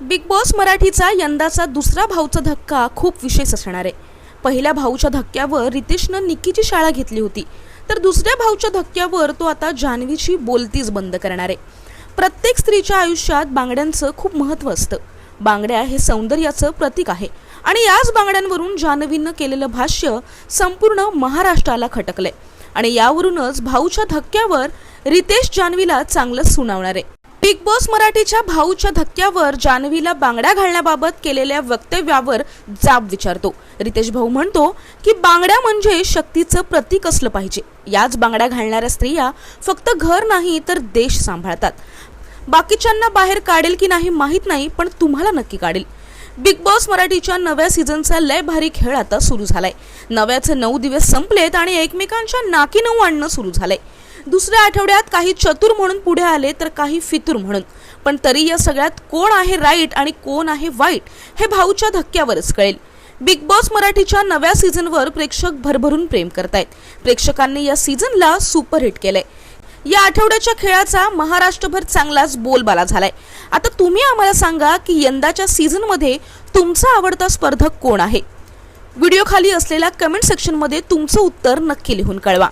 Big boss मराठीचा यंदाचा दुसरा भाऊचा धक्का खूप विशेष असणार आहे. पहिल्या भाऊच्या धक्क्यावर रितेशनं निक्कीची शाळा घेतली होती. तर दुसऱ्या भाऊच्या धक्क्यावर तो आता जान्हवीची बोलतीच बंद करणार आहे. प्रत्येक स्त्रीच्या आयुष्यात बांगड्यांचं खूप महत्त्व असतं. बांगड्या हे सौंदर्याचं प्रतीक आहे. आणि याच बांगड्यांवरून जान्हवीनं केलेलं भाष्य संपूर्ण महाराष्ट्राला खटकलंय. आणि यावरूनच भाऊच्या धक्क्यावर रितेश जान्हवीला चांगलंच सुनावणार आहे. बिग बॉस मराठीच्या भाऊच्या धक्क्यावर जान्हवीला बांगड्या घालण्याबाबत केलेल्या वक्तव्यावर जाब विचारतो. रितेश भाऊ म्हणतो की बांगड्या म्हणजे शक्तीचं प्रतीक असलं पाहिजे. याच बांगड्या घालणाऱ्या स्त्रिया फक्त घर नाही तर देश सांभाळतात. बाकीच्यांना बाहेर काढेल की नाही माहीत नाही पण तुम्हाला नक्की काढेल. बिग बॉस मराठीच्या नव्या सीझनचा लय भारी खेळ आता सुरू झालाय. नव्याचे नऊ दिवस संपलेत आणि एकमेकांच्या नाकी नऊ आणणं सुरू झालंय. दुसऱ्या आठवड्यात काही चतुर म्हणून पुढे आले तर काही फितूर म्हणून. पण तरी या सगळ्यात कोण आहे राईट आणि कोण आहे वाईट हे भाऊच्या धक्क्यावरच कळेल. बिग बॉस मराठीच्या नव्या सीझनवर प्रेक्षक भरभरून प्रेम करतायत. प्रेक्षकांनी या सीझनला सुपरहिट केलंय. या आठवड्याच्या खेळाचा महाराष्ट्रभर चांगलाच बोलबाला झालाय. आता तुम्ही आम्हाला सांगा की यंदाच्या सीझनमध्ये तुमचा आवडता स्पर्धक कोण आहे? व्हिडिओ खाली असलेल्या कमेंट सेक्शनमध्ये तुमचं उत्तर नक्की लिहून कळवा.